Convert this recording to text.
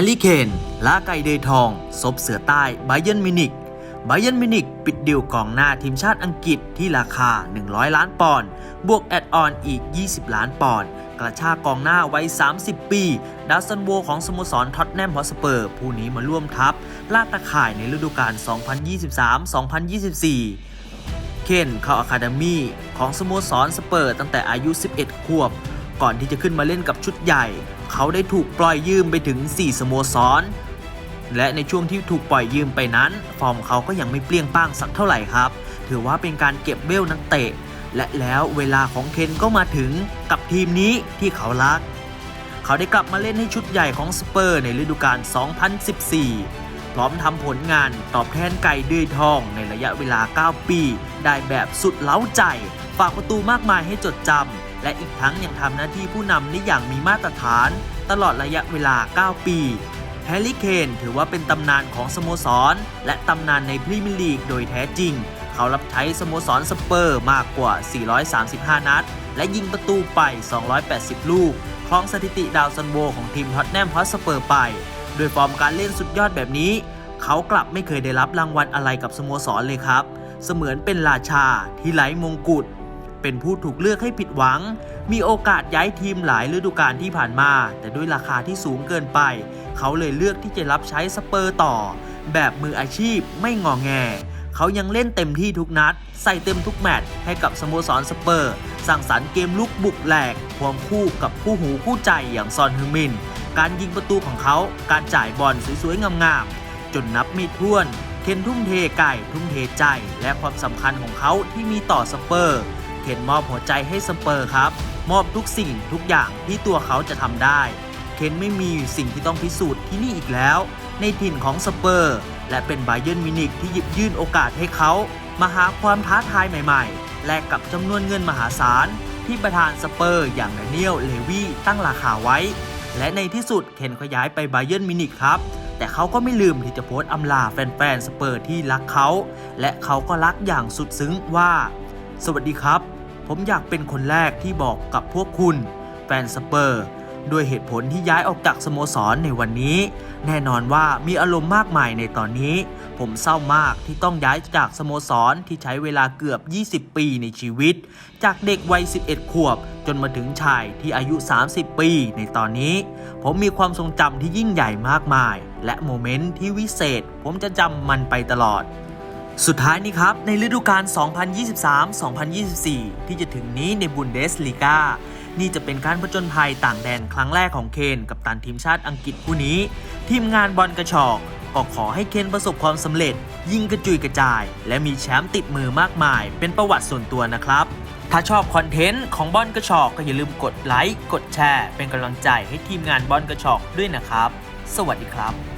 ร์รี่เคนลาไกเดยทองซบเสือใต้ไบเยนมินิกไบเยนมินิกปิดดิวกองหน้าทีมชาติอังกฤษที่ราคา 100 ล้านปอนด์บวกแอดออนอีก 20 ล้านปอนด์กระชากกองหน้าไว้ 30 ปีดาวซันโวของสโมสรท็อตแนมฮอสเปอร์ผู้นี้มาร่วมทัพ ลาดตะข่ายในฤดูกาล 2023-2024 เคนเข้าอะคาเดมี่ของสโมสรสเปอร์ตั้งแต่อายุ 11 ขวบ ก่อนที่จะขึ้นมาเล่นกับชุดใหญ่ เขาได้ถูกปล่อยยืมไปถึง 4 สโมสร และในช่วงที่ถูกปล่อยยืมไปนั้น ฟอร์มเขาก็ยังไม่เปลี่ยงป้างสักเท่าไหร่ครับ ถือว่าเป็นการเก็บเวลนักเตะ และแล้วเวลาของเคนก็มาถึงกับทีมนี้ที่เขารัก เขาได้กลับมาเล่นให้ชุดใหญ่ของสเปอร์ในฤดูกาล 2014พร้อมทำผลงานตอบแทนไก่ดือยทองในระยะเวลา 9 ปี ได้แบบสุดเล้าใจ ฝากประตูมากมายให้จดจำ และอีกทั้งยังทำหน้าที่ผู้นำได้อย่างมีมาตรฐาน ตลอดระยะเวลา 9 ปีแฮร์รี่เคนถือว่าเป็นตำนานของสโมสร และตำนานในพรีเมียร์ลีกโดยแท้จริง เขารับใช้สโมสรสเปอร์มากกว่า 435 นัด และยิงประตูไป 280 ลูก ครองสถิติดาวซันโวของทีมท็อตแนมฮอตสเปอร์ไป โดยฟอร์มการเล่นสุดยอดแบบนี้ เขากลับไม่เคยได้รับรางวัลอะไรกับสโมสรเลยครับ เสมือนเป็นราชาที่ไร้มงกุฎ เป็นผู้ถูกเลือกให้ผิดหวัง มีโอกาสย้ายทีมหลายฤดูกาลที่ผ่านมา แต่ด้วยราคาที่สูงเกินไป เขาเลยเลือกที่จะรับใช้สเปอร์ต่อ แบบมืออาชีพไม่งอแง เขายังเล่นเต็มที่ทุกนัด ใส่เต็มทุกแมตช์ให้กับสโมสรสเปอร์ สร้างสรรค์เกมลุกบุกแหลกควงคู่กับคู่หูคู่ใจอย่างซอนฮึมิน การยิงประตูของเขาการจ่ายบอลสวยๆงามๆจนนับไม่ถ้วนเคนทุ่มเทไก่ทุ่มเทใจ และความสำคัญของเขาที่มีต่อสเปอร์ เคนมอบหัวใจให้สเปอร์ครับ มอบทุกสิ่งทุกอย่างที่ตัวเขาจะทำได้ เคนไม่มีสิ่งที่ต้องพิสูจน์ที่นี่อีกแล้ว ในถิ่นของสเปอร์ และเป็นไบเยนมินิกที่หยิบยื่นโอกาสให้เขามาหาความท้าทายใหม่ๆ และกับจำนวนเงินมหาศาล ที่ประธานสเปอร์อย่างดนิเอลเลวีตั้งราคาไว้ และในที่สุดเคนก็ย้ายไปไบเยนมินิกครับแต่เขาก็ไม่ลืมที่จะโพสต์อำลาแฟนๆสเปอร์ที่รักเขา และเขาก็รักอย่างสุดซึ้งว่า สวัสดีครับ ผมอยากเป็นคนแรกที่บอกกับพวกคุณ แฟนสเปอร์ด้วยเหตุผลที่ย้ายออกจากสโมสรในวันนี้ แน่นอนว่ามีอารมณ์มากมายในตอนนี้ ผมเศร้ามากที่ต้องย้ายจากสโมสรที่ใช้เวลาเกือบ 20 ปีในชีวิต จากเด็กวัย 11 ขวบ จนมาถึงชายที่อายุ 30 ปีในตอนนี้ ผมมีความทรงจำที่ยิ่งใหญ่มากมาย และโมเมนต์ที่วิเศษ ผมจะจำมันไปตลอด สุดท้ายนี้ครับ ในฤดูกาล 2023-2024 ที่จะถึงนี้ในบุนเดสลีกา นี่จะเป็นการผจญภัยต่างแดนครั้งแรกของเคน กับตันทีมชาติอังกฤษผู้นี้ ทีมงานบอลกระชอก ก็ขอให้เคนประสบความสำเร็จ ยิงกระจุยกระจาย และมีแชมป์ติดมือมากมาย เป็นประวัติส่วนตัวนะครับ ถ้าชอบคอนเทนต์ของบอลกระชอกก็อย่าลืมกดไลค์กดแชร์ เป็นกำลังใจให้ทีมงานบอลกระชอกด้วยนะครับ สวัสดีครับ